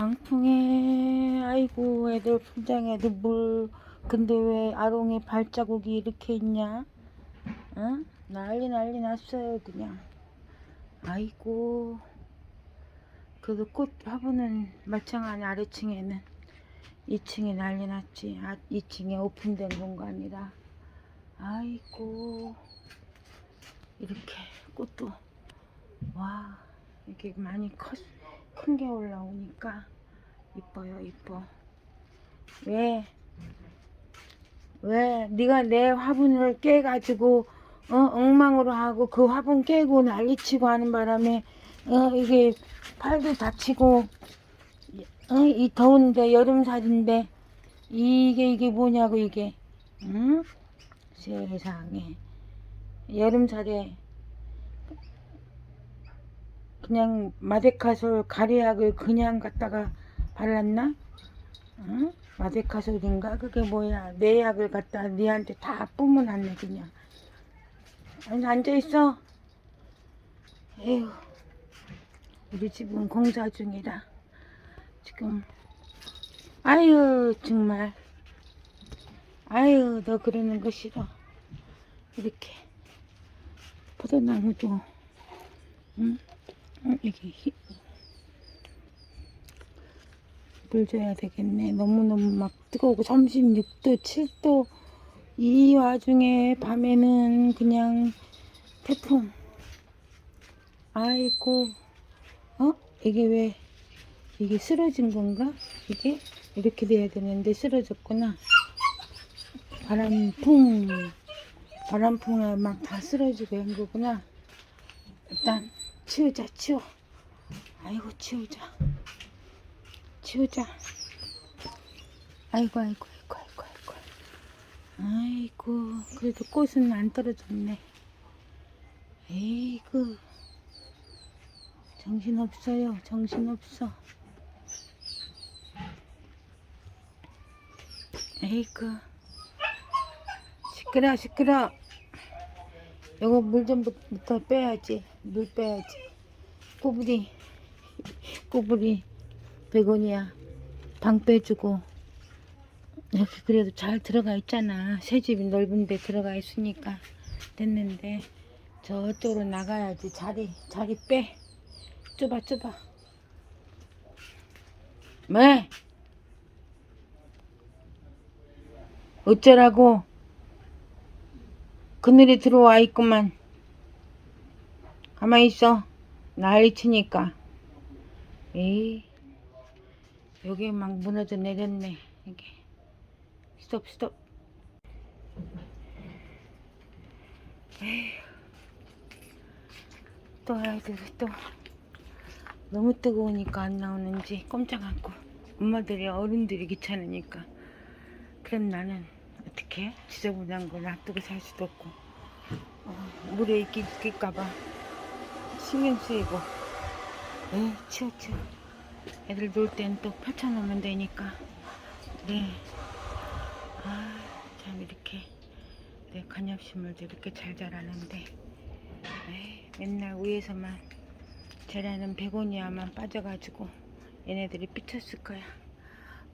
강풍에 아이고 애들 분장에도 물 근데 왜 아롱에 발자국이 이렇게 있냐? 응? 난리 난리 났어요 그냥. 아이고. 그래도 꽃 화분은 말짱하니 아래층에는. 2층에 난리 났지. 아, 2층에 오픈된 공간이라. 아이고. 이렇게 꽃도 와 이렇게 많이 큰 게 올라오니까 이뻐요 이뻐 왜? 왜 네가 내 화분을 깨가지고 어, 엉망으로 하고 그 화분 깨고 난리치고 하는 바람에 어, 이게 팔도 다치고 어, 이 더운데 여름살인데 이게 이게 뭐냐고 이게 응? 세상에 여름살에 그냥 마데카솔 가래약을 그냥 갖다가 발랐나? 응? 마데카솔인가? 그게 뭐야? 내 약을 갖다 니한테 다 뿜어놨네 그냥. 아니 앉아있어. 에휴. 우리 집은 공사 중이라 지금 아유 정말 아유 너 그러는 거 싫어. 이렇게 포도나무도 응? 히- 물 줘야 되겠네. 너무너무 막 뜨거우고 36도, 7도 이 와중에 밤에는 그냥 태풍. 아이고, 어? 이게 왜 이게 쓰러진 건가? 이게 이렇게 돼야 되는데 쓰러졌구나. 바람풍, 바람풍에 막 다 쓰러지고 한 거구나. 일단 치우자, 치워. 아이고, 치우자. 치우자. 아이고, 아이고, 아이고, 아이고, 아이고. 아이고, 그래도 꽃은 안 떨어졌네. 에이구. 정신없어요, 정신없어. 에이구. 시끄러, 시끄러. 요거 물 좀 부터 빼야지. 물 빼야지. 꼬부리, 꼬부리. 베고니야 방 빼주고 이렇게 그래도 잘 들어가 있잖아 새 집이 넓은데 들어가 있으니까 됐는데 저쪽으로 나가야지 자리 자리 빼 좁아 좁아 왜 어쩌라고 그늘에 들어와 있구만. 가만히 있어. 난리 치니까. 에이 여기 막 무너져 내렸네. 이게. 스톱 스톱. 에휴. 또 아이들이 또. 너무 뜨거우니까 안 나오는지 꼼짝 않고 엄마들이 어른들이 귀찮으니까. 그럼 나는 어떻게 지저분한 거 놔두고 살 수도 없고 어, 물에 있기, 있길까봐 신경 쓰이고 에이 치워 치워 애들 놀 땐 또 펼쳐놓으면 되니까. 네. 아, 참, 이렇게. 내 관엽식물도 이렇게 잘 자라는데. 에이, 맨날 위에서만 자라는 베고니아만 빠져가지고 얘네들이 삐쳤을 거야.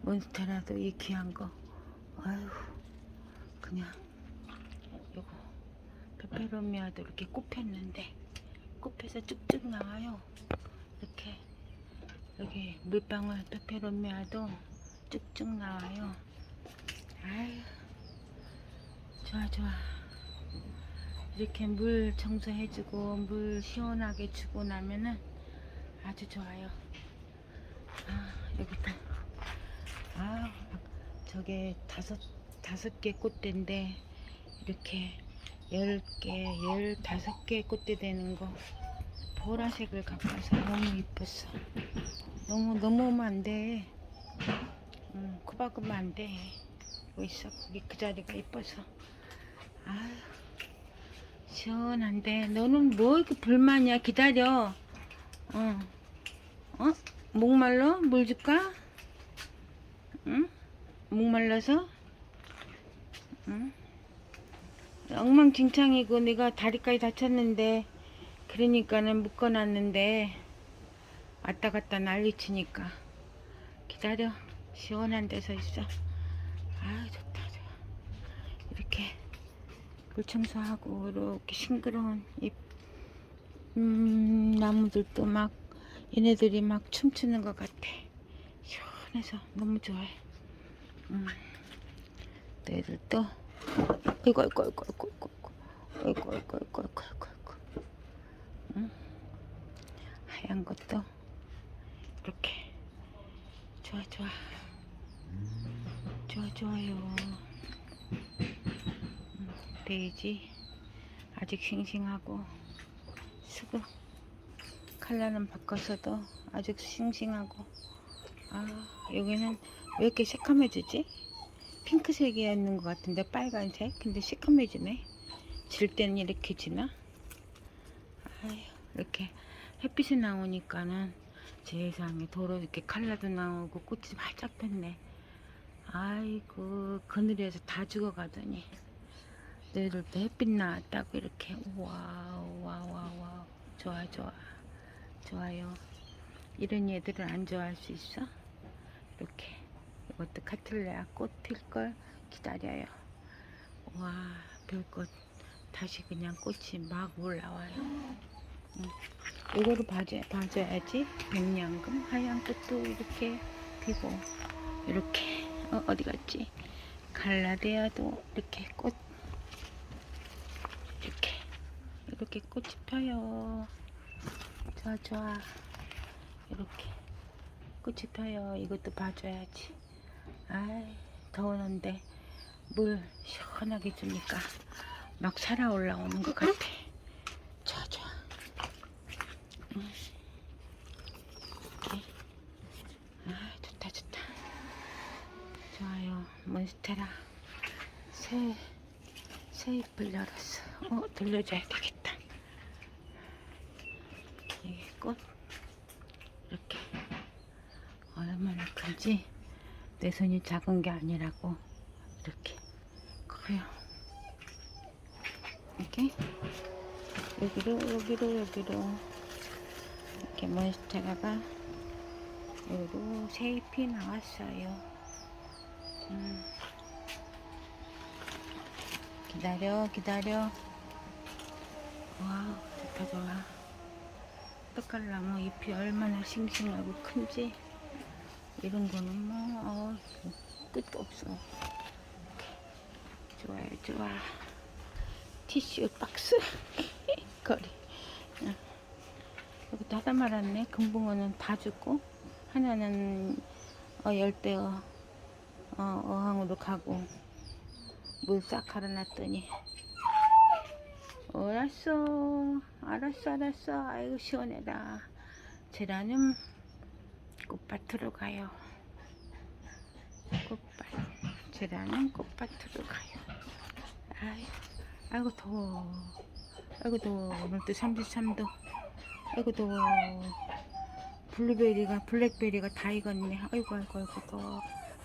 몬스테라도 이 귀한 거. 아유, 그냥. 요거. 페페로미아도 이렇게. 꽃 펴서 쭉쭉 나와요. 이렇게. 여기 물방울 페페로미아도 쭉쭉 나와요. 아유, 좋아 좋아. 이렇게 물 청소해주고 물 시원하게 주고 나면은 아주 좋아요. 아 여기도 아 저게 다섯 다섯 개 꽃대인데 이렇게 열 개, 열 다섯 개 꽃대 되는 거 보라색을 갖고 와서 너무 이뻤어. 너무 넘어오면 안 돼. 응, 코 박으면 안 돼. 뭐 있어? 거기 그 자리가 이뻐서. 아유, 시원한데. 너는 뭐 이렇게 불만이야? 기다려. 어, 어? 목말라? 물 줄까? 응? 목말라서? 응? 엉망진창이고 내가 다리까지 다쳤는데 그러니까는 묶어놨는데 왔다 갔다 난리치니까. 기다려. 시원한 데서 있어. 아 좋다 좋아. 이렇게 물 청소하고 이렇게 싱그러운 이 음, 나무들도 막 얘네들이 막 춤추는 것 같아. 시원해서 너무 좋아해. 음. 또 애들 또 이거 이거 이거 이거 이거 이거 이거 이거 이거 이거 이거 이거 응? 하얀 것도 이렇게 좋아 좋아 좋아 좋아요 음, 베이지 아직 싱싱하고 수국 컬러는 바꿨어도 아직 싱싱하고 아 여기는 왜 이렇게 새카매지지? 핑크색이었는 것 같은데 빨간색? 근데 새카매지네. 질 때는 이렇게 지나? 아유 이렇게 햇빛이 나오니까는 세상에 도로 이렇게 칼라도 나오고 꽃이 활짝 폈네. 아이고 그늘에서 다 죽어가더니 내일 때 햇빛 나왔다고 이렇게 와우 와우 와우 좋아 좋아. 좋아요. 이런 얘들은 안 좋아할 수 있어? 이렇게 이것도 카틀레아 꽃 필 걸 기다려요. 와 별꽃 다시 그냥 꽃이 막 올라와요. 응. 이거를 봐줘, 봐줘야지 백년금 하얀 꽃도 이렇게 피고 이렇게 어, 어디 갔지? 갈라데아도 이렇게 꽃 이렇게 이렇게 꽃이 펴요. 좋아 좋아. 이렇게 꽃이 펴요. 이것도 봐줘야지 아이 더우는데 물 시원하게 주니까 막 살아 올라오는 것 같아. 좋아 음. 아 좋다 좋다. 좋아요. 몬스테라. 새, 새 잎을 열었어. 어 돌려줘야 되겠다. 이게 꽃. 이렇게 얼마나 큰지 내 손이 작은 게 아니라고. 이렇게. 커요. 이렇게. 여기로 여기로 여기로. 이렇게 몬스테라가 여기로 새 잎이 나왔어요. 음. 기다려 기다려. 와 좋다 좋아. 떡갈나무 잎이 얼마나 싱싱하고 큰지 이런 거는 뭐 어, 끝도 없어. 좋아요 좋아. 티슈 박스 거리. 응. 여기 하다 말았네. 금붕어는 다 죽고 하나는 어, 열대어 어, 어 항으로 가고 물 싹 갈아놨더니. 알았어. 알았어 알았어. 아이고 시원해라. 제라늄 꽃밭으로 가요. 꽃밭 제라늄 꽃밭으로 가요. 아이고 아이고 더워. 아이고 더워. 오늘도 33도. 아이고 더워. 블루베리가 블랙베리가 다 익었네. 아이고 아이고 아이고 더워.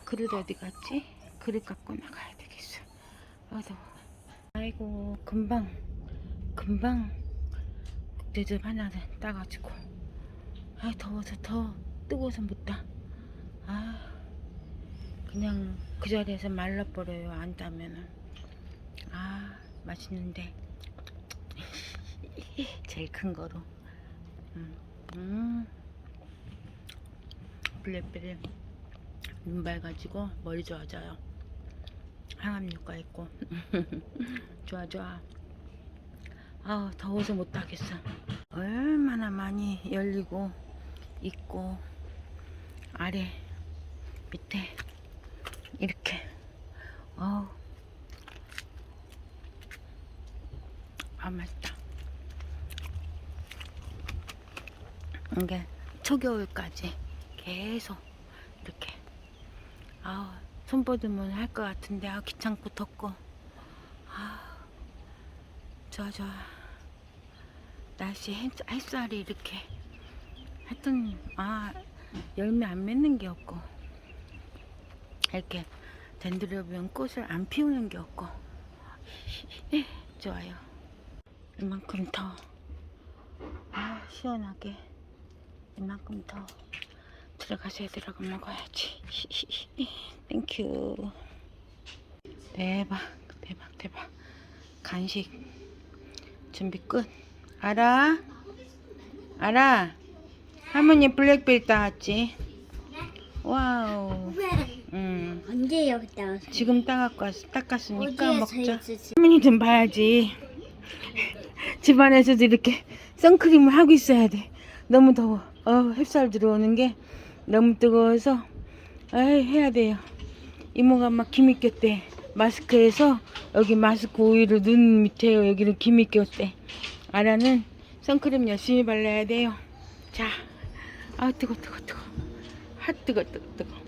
그릇 어디 갔지? 그릇 갖고 나가야 되겠어. 아 더워. 아이고 금방 금방 대접 하나 따가지고. 아 더워서 더 뜨거워서 못따 아 그냥 그 자리에서 말라버려요 안 따면은. 아 맛있는데. 제일 큰 거로. 음, 음. 블랙베리. 눈 밝아지고 머리 좋아져요. 항암효과 있고. 좋아 좋아. 아 더워서 못 하겠어. 얼마나 많이 열리고 있고 아래 밑에 이렇게. 어우. 아 맛있다. 이게 초겨울까지 계속 이렇게. 아 손뻗으면 할것 같은데 아 귀찮고 덥고. 아 좋아 좋아. 날씨 햇- 햇살이 이렇게. 하여튼 아 열매 안 맺는 게 없고 이렇게 덴드로비움 꽃을 안 피우는 게 없고 좋아요 이만큼 더 아, 시원하게 이만큼 더 들어가서 애들하고 먹어야지. 땡큐. 대박, 대박, 대박. 간식 준비 끝. 알아? 알아? 할머니 블랙베리 따왔지? 와우. 음. 언제 여기 나왔어? 지금 따갖고 왔, 닦았으니까 먹자. 할머니 좀 봐야지. 집안에서도 이렇게 선크림을 하고 있어야 돼. 너무 더워. 어, 햇살 들어오는 게 너무 뜨거워서 에이, 해야 돼요. 이모가 막 김이 꼈대. 마스크에서 여기 마스크 오일을 눈 밑에 여기를 김이 꼈대. 아라는 선크림 열심히 발라야 돼요. 자, 아 뜨거 뜨거 뜨거. 핫 뜨거 뜨거 뜨거.